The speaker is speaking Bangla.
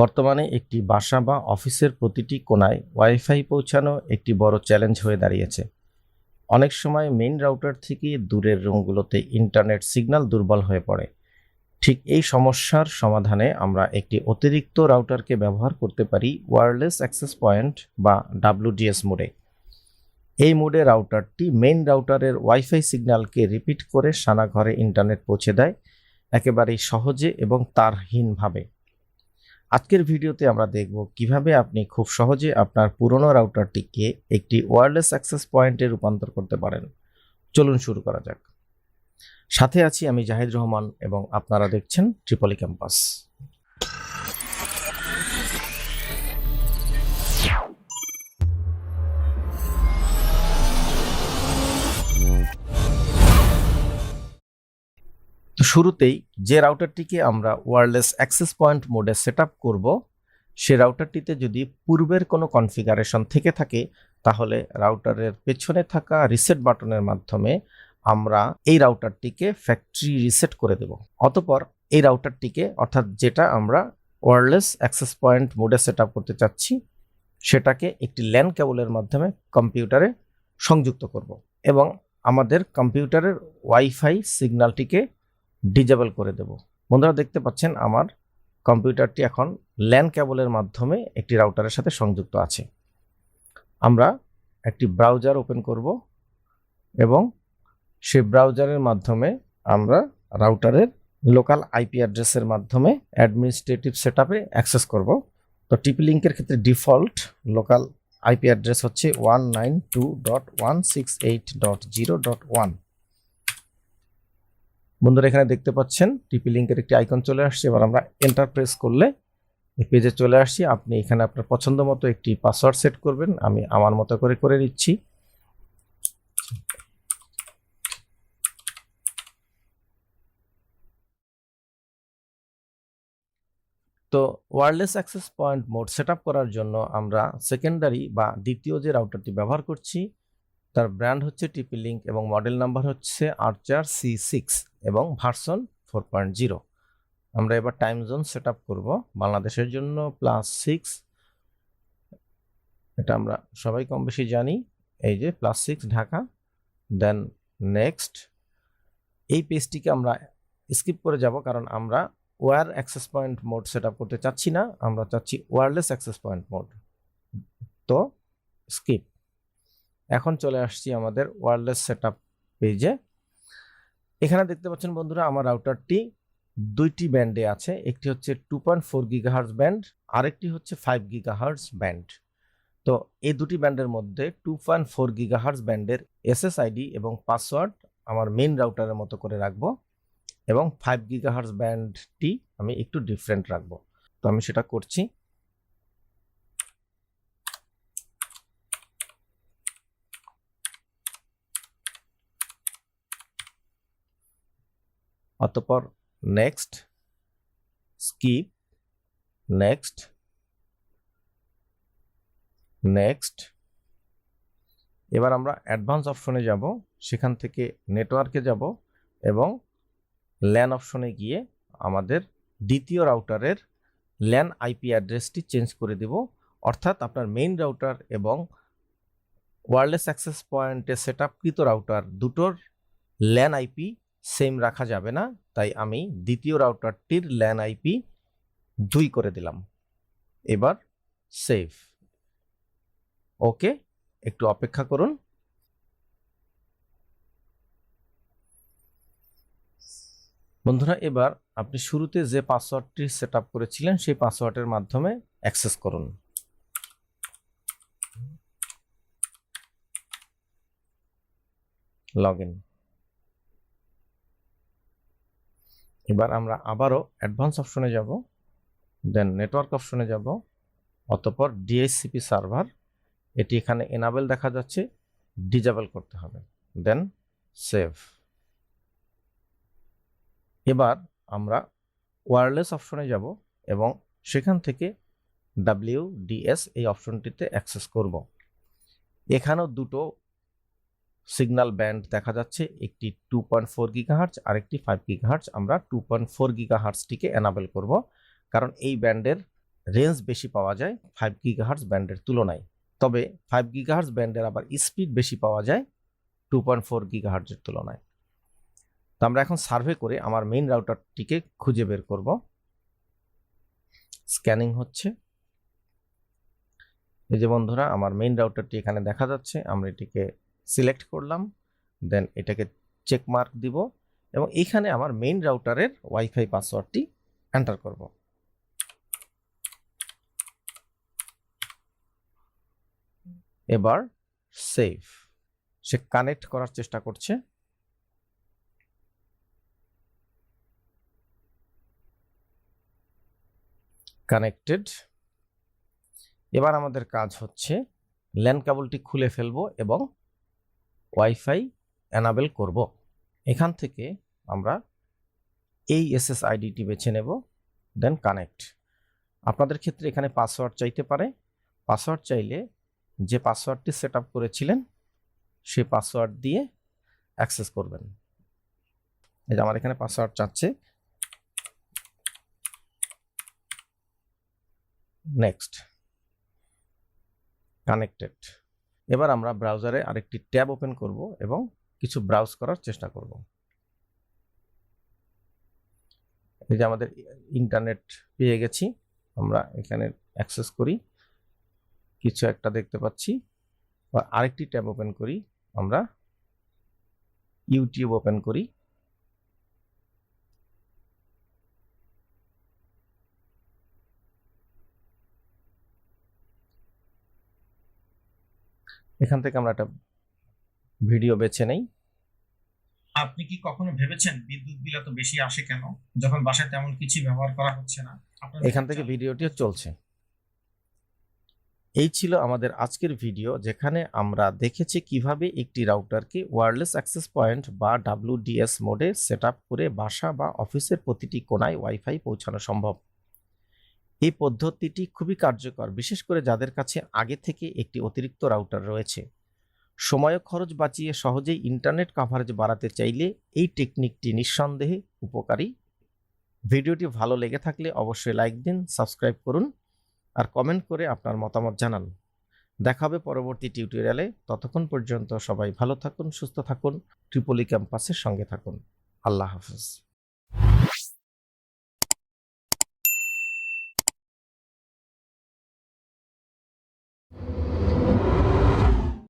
বর্তমানে একটি বাসা বা অফিসের প্রতিটি কোণায় ওয়াইফাই পৌঁছানো একটি বড় চ্যালেঞ্জ হয়ে দাঁড়িয়েছে। অনেক সময় মেইন রাউটার থেকে দূরের রুমগুলোতে ইন্টারনেট সিগন্যাল দুর্বল হয়ে পড়ে। ঠিক এই সমস্যার সমাধানে আমরা একটি অতিরিক্ত রাউটারকে ব্যবহার করতে পারি ওয়্যারলেস অ্যাক্সেস পয়েন্ট বা ডাব্লিউডিএস মোডে। এই মোডে রাউটারটি মেইন রাউটারের ওয়াইফাই সিগন্যালকে রিপিট করে সানা ঘরে ইন্টারনেট পৌঁছে দেয়, একেবারেই সহজে এবং তারহীনভাবে। আজকের ভিডিওতে আমরা দেখব কীভাবে আপনি খুব সহজে আপনার পুরনো রাউটারটিকে একটি ওয়্যারলেস অ্যাক্সেস পয়েন্টে রূপান্তর করতে পারেন। চলুন শুরু করা যাক। সাথে আছি আমি জাহিদ রহমান এবং আপনারা দেখছেন ট্রিপলি ক্যাম্পাস শুরুতেই যে রাউটারটিকে আমরা ওয়ারলেস অ্যাক্সেস পয়েন্ট মোডে সেট আপ করব, সে রাউটারটিতে যদি পূর্বের কোনো কনফিগারেশন থেকে থাকে, তাহলে রাউটারের পেছনে থাকা রিসেট বাটনের মাধ্যমে আমরা এই রাউটারটিকে ফ্যাক্টরি রিসেট করে দেব। অতপর এই রাউটারটিকে অর্থাৎ যেটা আমরা ওয়ারলেস অ্যাক্সেস পয়েন্ট মোডে সেট করতে চাচ্ছি, সেটাকে একটি ল্যান কেবলের মাধ্যমে কম্পিউটারে সংযুক্ত করব এবং আমাদের কম্পিউটারের ওয়াইফাই সিগন্যালটিকে ডিজেবল করে দেব। বন্ধুরা, দেখতে পাচ্ছেন আমার কম্পিউটারটি এখন ল্যান কেবলের মাধ্যমে একটি রাউটারের সাথে সংযুক্ত আছে। আমরা একটি ব্রাউজার ওপেন করব এবং সেই ব্রাউজারের মাধ্যমে আমরা রাউটারের লোকাল আইপি অ্যাড্রেসের মাধ্যমে অ্যাডমিনিস্ট্রেটিভ সেট আপে অ্যাক্সেস করব। তো টিপি লিঙ্কের ক্ষেত্রে ডিফল্ট লোকাল আইপি অ্যাড্রেস হচ্ছে one nine two dot one six eight dot zero dot one বন্ধুরা এখানে দেখতে পাচ্ছেন টিপি লিঙ্কের একটি আইকন চলে আসছে। এবার আমরা এন্টার প্রেস করলে এই পেজে চলে আসছি। আপনি এখানে আপনার পছন্দ মতো একটি পাসওয়ার্ড সেট করবেন। আমি আমার মতো করে করে নিচ্ছি তো wireless access point mode set করার জন্য আমরা সেকেন্ডারি বা দ্বিতীয় যে রাউটারটি ব্যবহার করছি তার ব্র্যান্ড হচ্ছে টিপি লিঙ্ক এবং মডেল নাম্বার হচ্ছে আর্চার সি সিক্স এবং ভার্সন ফোর পয়েন্ট জিরো। আমরা এবার টাইম জোন সেট আপ করব। বাংলাদেশের জন্য প্লাস সিক্স। এটা আমরা সবাই কম বেশি জানি। এই যে plus six Dhaka. Then next. এই পেজটিকে আমরা স্কিপ করে যাব কারণ আমরা wire access point mode set করতে চাচ্ছি না। আমরা চাচ্ছি ওয়ারলেস অ্যাক্সেস পয়েন্ট মোড। তো স্কিপ। এখন চলে আসছি আমাদের ওয়্যারলেস সেট পেজে এখানে দেখতে পাচ্ছেন বন্ধুরা, আমার রাউটারটি দুইটি ব্যান্ডে আছে। একটি হচ্ছে two point four gigahertz band আরেকটি হচ্ছে ফাইভ গিগাহার্স ব্যান্ড তো এই দুটি ব্যান্ডের মধ্যে টু পয়েন্ট ফোর গিগাহার্স ব্যান্ডের এসএসআইডি এবং পাসওয়ার্ড আমার মেন রাউটারের মতো করে রাখব এবং ফাইভ গিগাহার্স ব্যান্ডটি আমি একটু ডিফারেন্ট রাখব। তো আমি সেটা করছি। অতপর নেক্সট স্কিপ নেক্সট নেক্সট এবার আমরা অ্যাডভান্স অপশনে যাব, সেখান থেকে নেটওয়ার্কে যাব এবং ল্যান অপশনে গিয়ে আমাদের দ্বিতীয় রাউটারের ল্যান আইপি অ্যাড্রেসটি চেঞ্জ করে দেব। অর্থাৎ আপনার মেইন রাউটার এবং ওয়্যারলেস অ্যাক্সেস পয়েন্টে সেট আপকৃত রাউটার দুটোর ল্যান আইপি সেম রাখা যাবে না। তাই আমি দ্বিতীয় রাউটারটির ল্যান আইপি দুই করে দিলাম। এবার সেভ ওকে একটু অপেক্ষা করুন। বন্ধুরা, এবার আপনি শুরুতে যে পাসওয়ার্ডটি সেট আপ করেছিলেন, সেই পাসওয়ার্ডের মাধ্যমে অ্যাক্সেস করুন। লগ ইন এবার আমরা আবারও অ্যাডভান্স অপশনে যাব দেন নেটওয়ার্ক অপশনে যাব, অতপর ডিএসসিপি সার্ভার এটি এখানে এনাবেল দেখা যাচ্ছে ডিজেবল করতে হবে দেন সেভ এবার আমরা ওয়্যারলেস অপশনে যাব এবং সেখান থেকে ডাব্লিউ এই অপশনটিতে অ্যাক্সেস করব। এখানেও দুটো সিগন্যাল ব্যান্ড দেখা যাচ্ছে, একটি টু পয়েন্ট ফোর গিগাহার্জ আর একটি ফাইভ গিগাহার্জ আমরা টু পয়েন্ট ফোর গিগাহার্জটিকে অ্যানাবেল করব, কারণ এই ব্যান্ডের রেঞ্জ বেশি পাওয়া যায় ফাইভ গিগাহার্স ব্যান্ডের তুলনায়। তবে ফাইভ গিগাহার্স ব্যান্ডের আবার স্পিড বেশি পাওয়া যায় টু পয়েন্ট ফোর গিগাহার্জের তুলনায়। তো আমরা এখন সার্ভে করে আমার মেইন রাউটারটিকে খুঁজে বের করব। স্ক্যানিং হচ্ছে। এই যে বন্ধুরা, আমার মেইন রাউটারটি এখানে দেখা যাচ্ছে, আমরা এটিকে সিলেক্ট করলাম দেন এটাকে চেক মার্ক দিব এবং এখানে আমার মেইন রাউটারের ওয়াইফাই পাসওয়ার্ডটি এন্টার করব। এবার সেভ সে কানেক্ট করার চেষ্টা করছে। কানেক্টেড এবার আমাদের কাজ হচ্ছে ল্যান্ড কেবলটি খুলে ফেলব এবং ওয়াইফাই অ্যানাবেল করব। এখান থেকে আমরা এই এসএস আইডিটি বেছে নেব দেন কানেক্ট আপনাদের ক্ষেত্রে এখানে পাসওয়ার্ড চাইতে পারে। পাসওয়ার্ড চাইলে যে পাসওয়ার্ডটি সেট করেছিলেন সেই পাসওয়ার্ড দিয়ে অ্যাক্সেস করবেন। এই যে আমার এখানে পাসওয়ার্ড চাচ্ছে। নেক্সট কানেক্টেড এবার আমরা ব্রাউজারে আরেকটি ট্যাব ওপেন করব এবং কিছু ব্রাউজ করার চেষ্টা করব। এই যে আমাদের ইন্টারনেট পেয়ে গেছি, আমরা এখানে অ্যাক্সেস করি। কিছু একটা দেখতে পাচ্ছি। আরেকটি ট্যাব ওপেন করি, আমরা ইউটিউব ওপেন করি। এখান থেকে আমরা একটা ভিডিও বেছে নেই। আপনি কি কখনো ভেবেছেন বিদ্যুৎ বিল এত বেশি আসে কেন? যখন বাসায় তেমন কিছু ব্যবহার করা হচ্ছে না এখান থেকে ভিডিওটিও চলছে। এই ছিল আমাদের আজকের ভিডিও যেখানে আমরা দেখেছি কীভাবে একটি রাউটারকে ওয়্যারলেস অ্যাক্সেস পয়েন্ট বা ডাব্লিউডিএস মোডে সেট করে বাসা বা অফিসের প্রতিটি কোনায় ওয়াইফাই পৌঁছানো সম্ভব। এই পদ্ধতিটি খুবই কার্যকর, বিশেষ করে যাদের কাছে আগে থেকে একটি অতিরিক্ত রাউটার রয়েছে। সময় খরচ বাঁচিয়ে সহজেই ইন্টারনেট কাভারেজ বাড়াতে চাইলে এই টেকনিকটি নিঃসন্দেহে উপকারী। ভিডিওটি ভালো লেগে থাকলে অবশ্যই লাইক দিন সাবস্ক্রাইব করুন আর কমেন্ট করে আপনার মতামত জানান। দেখা হবে পরবর্তী টিউটোরিয়ালে ততক্ষণ পর্যন্ত সবাই ভালো থাকুন, সুস্থ থাকুন ট্রিপলি ক্যাম্পাসের সঙ্গে থাকুন। আল্লাহ হাফেজ।